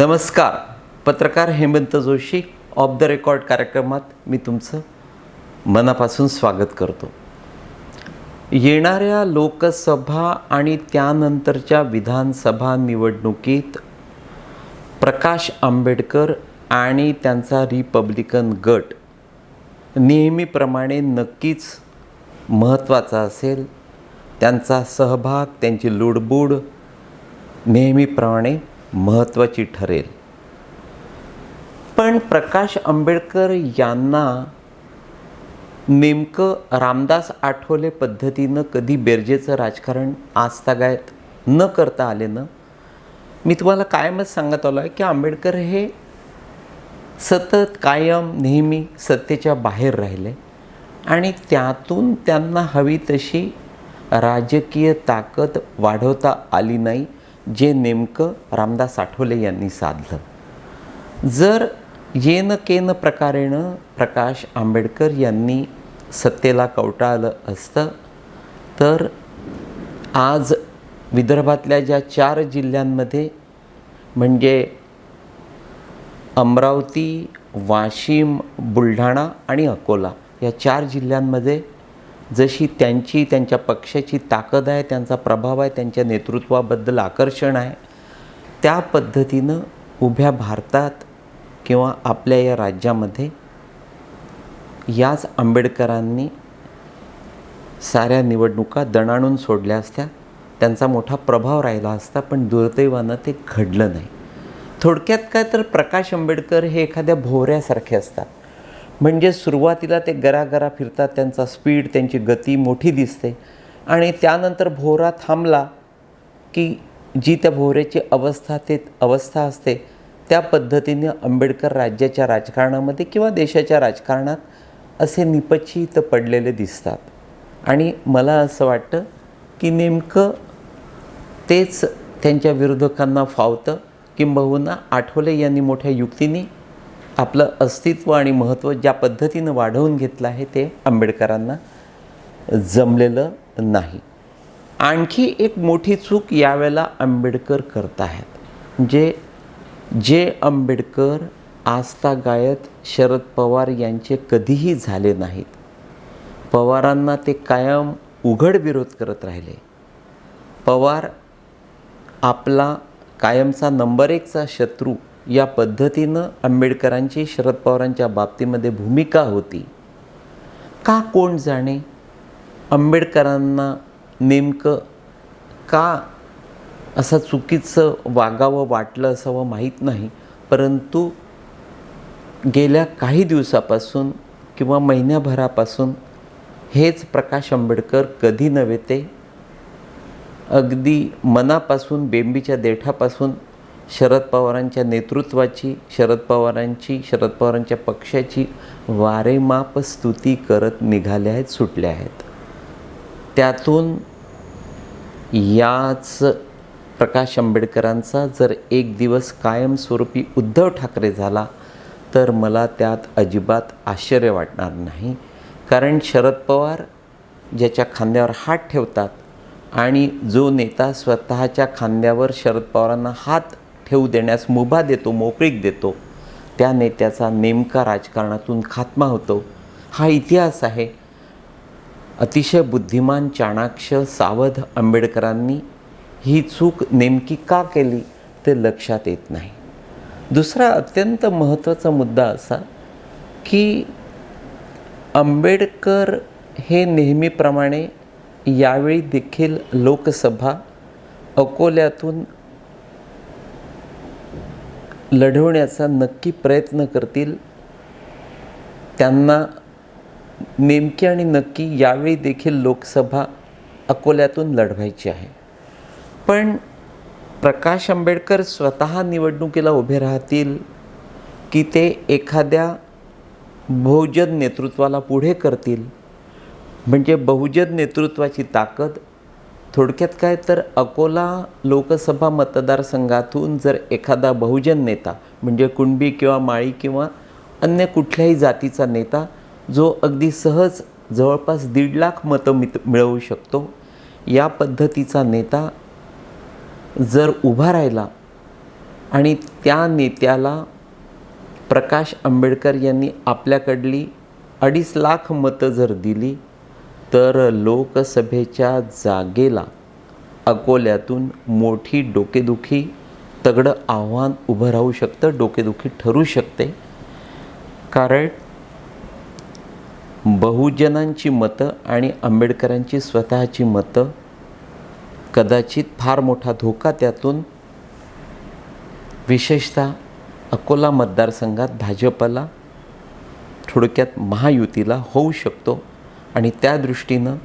नमस्कार. पत्रकार Hemant Joshi off the record कार्यक्रमात मी तुमचं मनापासून स्वागत करतो. येणाऱ्या लोकसभा आणि त्यानंतरच्या विधानसभा निवडणुकीत प्रकाश आंबेडकर आणि त्यांचा रिपब्लिकन गट नेहमीप्रमाणे नक्कीच महत्त्वाचा असेल. त्यांचा सहभाग त्यांची लुडबुड नेहमीप्रमाणे महत्त्वाची ठरेल. पण प्रकाश आंबेडकर यांना नेमकं रामदास आठवले पद्धतीनं कधी बेरजेचं राजकारण आजतागायत न करता आले ना? मी तुम्हाला कायमच सांगत आलो आहे की आंबेडकर हे सतत कायम नेहमी सत्तेच्या बाहेर राहिले आणि त्यातून त्यांना हवी तशी राजकीय ताकद वाढवता आली नाही. जे नेमकं रामदास आठवले यांनी साधलं. जर येन केन प्रकारेनं प्रकाश आंबेडकर यांनी सत्तेला कवटाळलं असतं तर आज विदर्भातल्या ज्या चार जिल्ह्यांमध्ये म्हणजे अमरावती वाशिम बुलढाणा आणि अकोला या चार जिल्ह्यांमध्ये जशी त्यांची त्यांच्या पक्षाची ताकद आहे त्यांचा प्रभाव आहे त्यांच्या नेतृत्वाबद्दल आकर्षण आहे त्या पद्धतीनं उभ्या भारतात किंवा आपल्या या राज्यामध्ये याच आंबेडकरांनी साऱ्या निवडणुका दणाणून सोडल्या असत्या. त्यांचा मोठा प्रभाव राहिला असता पण दुर्दैवानं ते घडलं नाही. थोडक्यात काय तर प्रकाश आंबेडकर हे एखाद्या भोवऱ्यासारखे असतात. म्हणजे सुरुवातीला ते गरागरा फिरतात त्यांचा स्पीड त्यांची गती मोठी दिसते. आणि त्यानंतर भोवरा थांबला की जी त्या भोवऱ्याची अवस्था ते अवस्था असते त्या पद्धतीने आंबेडकर राज्याच्या राजकारणामध्ये किंवा देशाच्या राजकारणात असे निपचित पडलेले दिसतात. आणि मला असं वाटतं की नेमकं तेच त्यांच्या विरोधकांना फावतं किंबहुना आठवले यांनी मोठ्या युक्तीने आपलं अस्तित्व आणि महत्त्व ज्या पद्धतीनं वाढवून घेतलं आहे ते आंबेडकरांना जमलेलं नाही. आणखी एक मोठी चूक यावेळेला आंबेडकर करत आहेत जे म्हणजे जे आंबेडकर आस्था गायत शरद पवार यांचे कधीही झाले नाहीत. पवारांना ते कायम उघड विरोध करत राहिले. पवार आपला कायमचा नंबर एकचा शत्रू या पद्धतीनं आंबेडकरांची शरद पवारांच्या बाबतीमध्ये भूमिका होती. का कोण जाणे? आंबेडकरांना नेमकं का असं चुकीचं वागावं वाटलं असावं माहीत नाही. परंतु गेल्या काही दिवसापासून किंवा महिन्याभरापासून हेच प्रकाश आंबेडकर कधी नव्हे ते अगदी मनापासून बेंबीच्या देठापासून शरद पवारांच्या नेतृत्वाची शरद पवारांची शरद पवारांच्या पक्षाची वारेमाप स्तुती करत निघाल्या आहेत सुटल्या आहेत. त्यातून याच प्रकाश आंबेडकरांचा जर एक दिवस कायमस्वरूपी उद्धव ठाकरे झाला तर मला त्यात अजिबात आश्चर्य वाटणार नाही. कारण शरद पवार ज्याच्या खांद्यावर हात ठेवतात आणि जो नेता स्वतःच्या खांद्यावर शरद पवारांना हात ठेवू देण्यास मुभा देतो मोकळीक देतो. त्या नेत्याचा नेमका राजकारणातून खात्मा होतो. हा इतिहास आहे. अतिशय बुद्धिमान चाणाक्ष सावध आंबेडकरांनी ही चूक नेमकी का केली ते लक्षात येत नाही. दुसरा अत्यंत महत्त्वाचा मुद्दा असा की आंबेडकर हे नेहमीप्रमाणे यावेळी देखील लोकसभा अकोल्यातून लढवण्याचा नक्की प्रयत्न करतील त्यांना नेमकी आणि नक्की यावेळी देखील लोकसभा अकोल्यातून लढवायची आहे. पण प्रकाश आंबेडकर स्वतः निवडणुकीला उभे राहतील की ते एखाद्या बहुजन नेतृत्वाला पुढे करतील? म्हणजे बहुजन नेतृत्वाची ताकद थोडक्यात काय तर अकोला लोकसभा मतदारसंघातून जर एखादा बहुजन नेता म्हणजे कुणबी किंवा माळी किंवा अन्य कुठल्याही जातीचा नेता जो अगदी सहज जवळपास दीड लाख मतं मित मिळवू शकतो या पद्धतीचा नेता जर उभा राहिला आणि त्या नेत्याला प्रकाश आंबेडकर यांनी आपल्याकडली अडीच लाख मतं जर दिली तर लोकसभेच्या जागेला अकोल्यातून मोठी डोकेदुखी तगडं आव्हान उभं राहू शकतं डोकेदुखी ठरू शकते. कारण बहुजनांची मतं आणि आंबेडकरांची स्वतःची मतं कदाचित फार मोठा धोका त्यातून विशेषतः अकोला मतदारसंघात भाजपला थोडक्यात महायुतीला होऊ शकतो. आणि त्या दृष्टीनं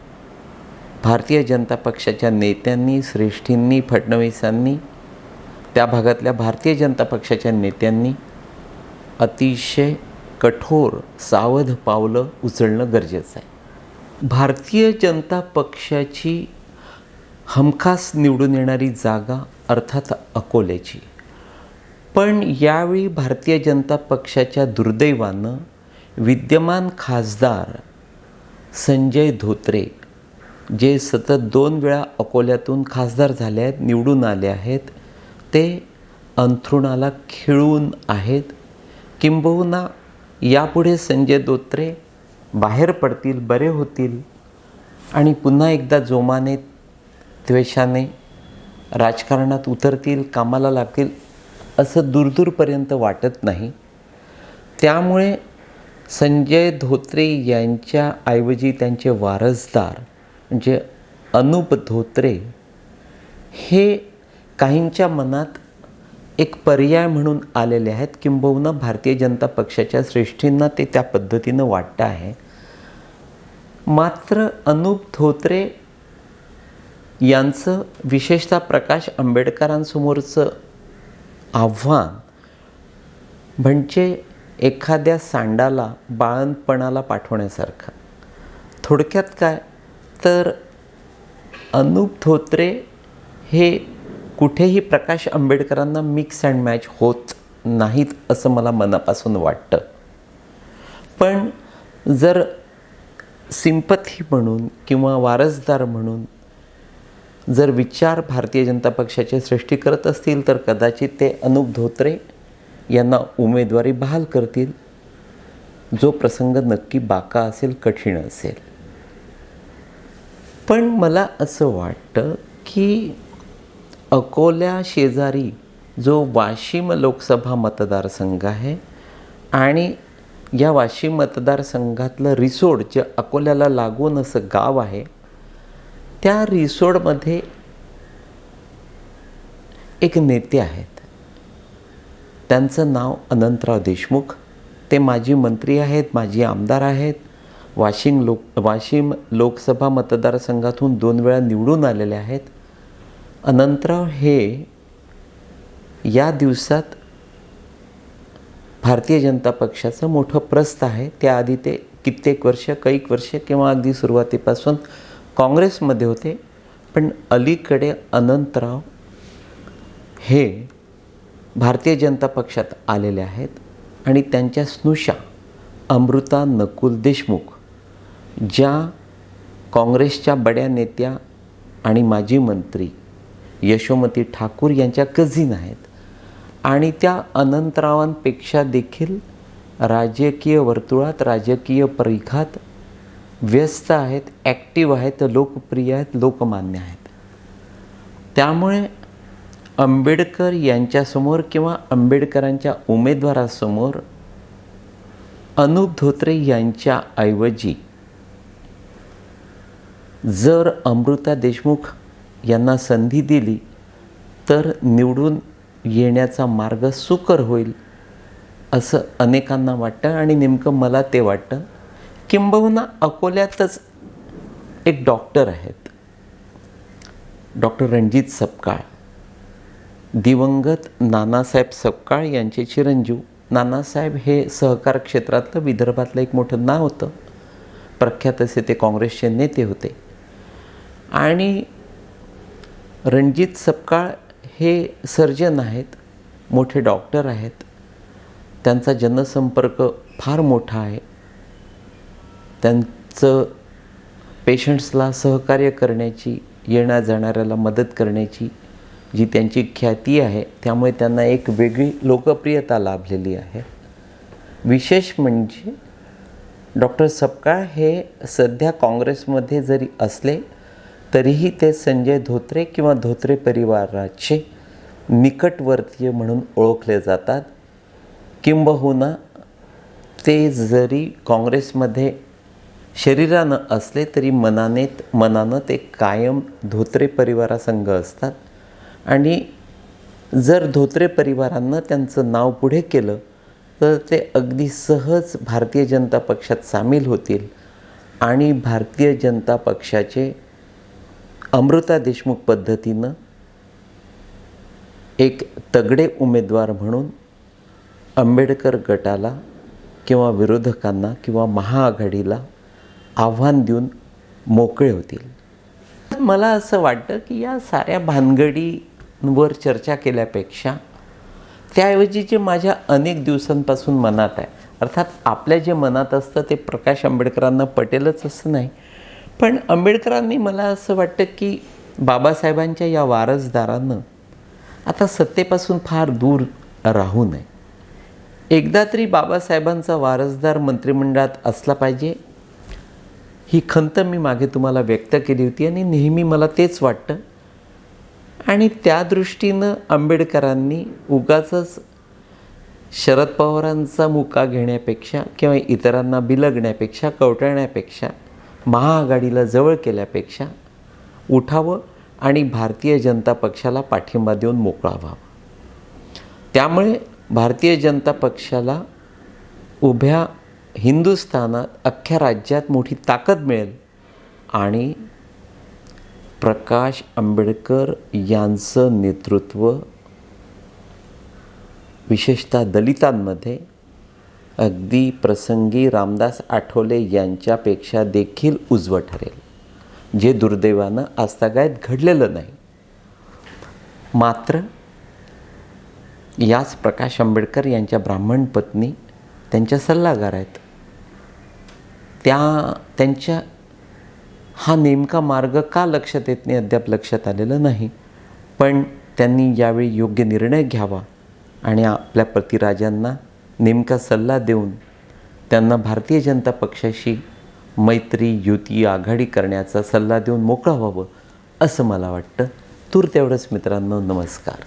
भारतीय जनता पक्षाच्या नेत्यांनी श्रेष्ठींनी फडणवीसांनी त्या भागातल्या भारतीय जनता पक्षाच्या नेत्यांनी अतिशय कठोर सावध पावलं उचलणं गरजेचं आहे. भारतीय जनता पक्षाची हमखास निवडून येणारी जागा अर्थात अकोल्याची. पण यावेळी भारतीय जनता पक्षाच्या दुर्दैवानं विद्यमान खासदार संजय धोत्रे जे सतत दोन वेळा अकोल्यातून खासदार झाले आहेत निवडून आले आहेत ते अंथरुणाला खिळून आहेत. किंबहुना यापुढे संजय धोत्रे बाहेर पडतील बरे होतील. आणि पुन्हा एकदा जोमाने द्वेषाने राजकारणात उतरतील कामाला लागतील असं दूरदूरपर्यंत वाटत नाही. त्यामुळे संजय धोत्रे यांच्याऐवजी त्यांचे वारसदार म्हणजे अनुप धोत्रे हे काहींच्या मनात एक पर्याय म्हणून आलेले आहेत. किंबहुना भारतीय जनता पक्षाच्या श्रेष्ठींना ते त्या पद्धतीनं वाटतं आहे. मात्र अनुप धोत्रे यांचं विशेषतः प्रकाश आंबेडकरांसमोरचं आव्हान म्हणजे एखाद्या सांडाला बाळणपणाला पाठवण्यासारखं. थोडक्यात काय? तर अनुप धोत्रे हे कुठेही प्रकाश आंबेडकरांना मिक्स अँड मॅच होत नाहीत असं मला मनापासून वाटतं. पण जर सिंपथी म्हणून किंवा वारसदार म्हणून जर विचार भारतीय जनता पक्षाचे सृष्टी करत असतील तर कदाचित ते अनुप धोत्रे यांना उमेदवारी बहाल करतील. जो प्रसंग नक्की बाका असेल कठीण असेल. पण मला असं वाटतं की अकोल्या शेजारी जो वाशिम लोकसभा मतदारसंघ आहे आणि या वाशिम मतदारसंघातलं रिसोड जे अकोल्याला लागून असं गाव आहे त्या रिसोडमध्ये एक नेते आहेत. त्यांचं नाव अनंतराव देशमुख. ते माजी मंत्री आहेत माजी आमदार आहेत. वाशिम लोक वाशिम लोकसभा मतदारसंघातून दोन वेळा निवडून आलेले आहेत. अनंतराव हे या दिवसात भारतीय जनता पक्षाचं मोठं प्रस्थ आहे. त्याआधी ते कित्येक वर्ष कैक वर्ष किंवा अगदी सुरुवातीपासून काँग्रेसमध्ये होते. पण अलीकडे अनंतराव हे भारतीय जनता पक्षात आलेले आहेत आणि त्यांच्या स्नुषा अमृता नकुल देशमुख ज्या काँग्रेसच्या बड्या नेत्या आणि माजी मंत्री यशोमती ठाकूर यांच्या कझिन आहेत आणि त्या अनंतरावांपेक्षा देखील राजकीय वर्तुळात राजकीय परिघात व्यस्त आहेत ॲक्टिव्ह आहेत लोकप्रिय आहेत लोकमान्य आहेत. त्यामुळे आंबेडकर यांच्यासमोर किंवा आंबेडकरांच्या उमेदवारासमोर अनुप धोत्रे यांच्याऐवजी जर अमृता देशमुख यांना संधी दिली तर निवडून येण्याचा मार्ग सुकर होईल असं अनेकांना वाटतं आणि नेमकं मला ते वाटतं. किंबहुना अकोल्यातच एक डॉक्टर आहेत. डॉक्टर रणजित सपकाळ. दिवंगत नानासाहेब सपकाळ यांचे चिरंजीव. नानासाहेब हे सहकार क्षेत्रातलं विदर्भातलं एक मोठं नाव होतं. प्रख्यात असे ते काँग्रेसचे नेते होते. आणि रणजित सपकाळ हे सर्जन आहेत मोठे डॉक्टर आहेत. त्यांचा जनसंपर्क फार मोठा आहे. त्यांचं पेशंट्सला सहकार्य करण्याची येण्या जाणाऱ्याला मदत करण्याची जी त्यांची ख्याती आहे त्यामुळे त्यांना एक वेगळी लोकप्रियता लाभलेली आहे. विशेष म्हणजे डॉक्टर सपकाळ हे सध्या काँग्रेसमध्ये जरी असले तरीही ते संजय धोत्रे किंवा धोत्रे परिवाराचे निकटवर्तीय म्हणून ओळखले जातात. किंबहुना ते जरी काँग्रेसमध्ये शरीरानं असले तरी मनाने मनानं ते कायम धोत्रे परिवारासंग असतात. आणि जर धोत्रे परिवारांना त्यांचं नाव पुढे केलं तर ते अगदी सहज भारतीय जनता पक्षात सामील होतील आणि भारतीय जनता पक्षाचे अमृता देशमुख पद्धतीनं एक तगडे उमेदवार म्हणून आंबेडकर गटाला किंवा विरोधकांना किंवा महाआघाडीला आव्हान देऊन मोकळे होतील. मला असं वाटतं की या साऱ्या भानगडी वर चर्चा केल्यापेक्षा त्याऐवजी जे माझ्या अनेक दिवसांपासून मनात आहे अर्थात आपल्या जे मनात असतं ते प्रकाश आंबेडकरांना पटेलच असं नाही पण आंबेडकरांनी मला असं वाटतं की बाबासाहेबांच्या या वारसदारानं आता सत्तेपासून फार दूर राहू नये. एकदा तरी बाबासाहेबांचा वारसदार मंत्रिमंडळात असला पाहिजे ही खंत मी मागे तुम्हाला व्यक्त केली होती आणि नेहमी मला तेच वाटतं आणि त्या दृष्टीनं आंबेडकरांनी उगाचच शरद पवारांचा मुका घेण्यापेक्षा किंवा इतरांना बिलगण्यापेक्षा कवटळण्यापेक्षा महाआघाडीला जवळ केल्यापेक्षा उठावं आणि भारतीय जनता पक्षाला पाठिंबा देऊन मोकळा व्हावा त्यामुळे भारतीय जनता पक्षाला उभ्या हिंदुस्थानात अख्ख्या राज्यात मोठी ताकद मिळेल आणि प्रकाश आंबेडकर यांचं नेतृत्व विशेषतः दलितांमध्ये अगदी प्रसंगी रामदास आठवले यांच्यापेक्षा देखील उजवं ठरेल. जे दुर्दैवानं आजतागायत घडलेलं नाही. मात्र याच प्रकाश आंबेडकर यांच्या ब्राह्मण पत्नी त्यांच्या सल्लागार आहेत. त्या त्यांच्या हा नेमका मार्ग का लक्षात येत नाही अद्याप लक्षात आलेलं नाही. पण त्यांनी यावेळी योग्य निर्णय घ्यावा आणि आपल्या प्रतिराजांना नेमका सल्ला देऊन त्यांना भारतीय जनता पक्षाशी मैत्री युती आघाडी करण्याचा सल्ला देऊन मोकळं व्हावं असं मला वाटतं. तूर तेवढंच मित्रांनो नमस्कार.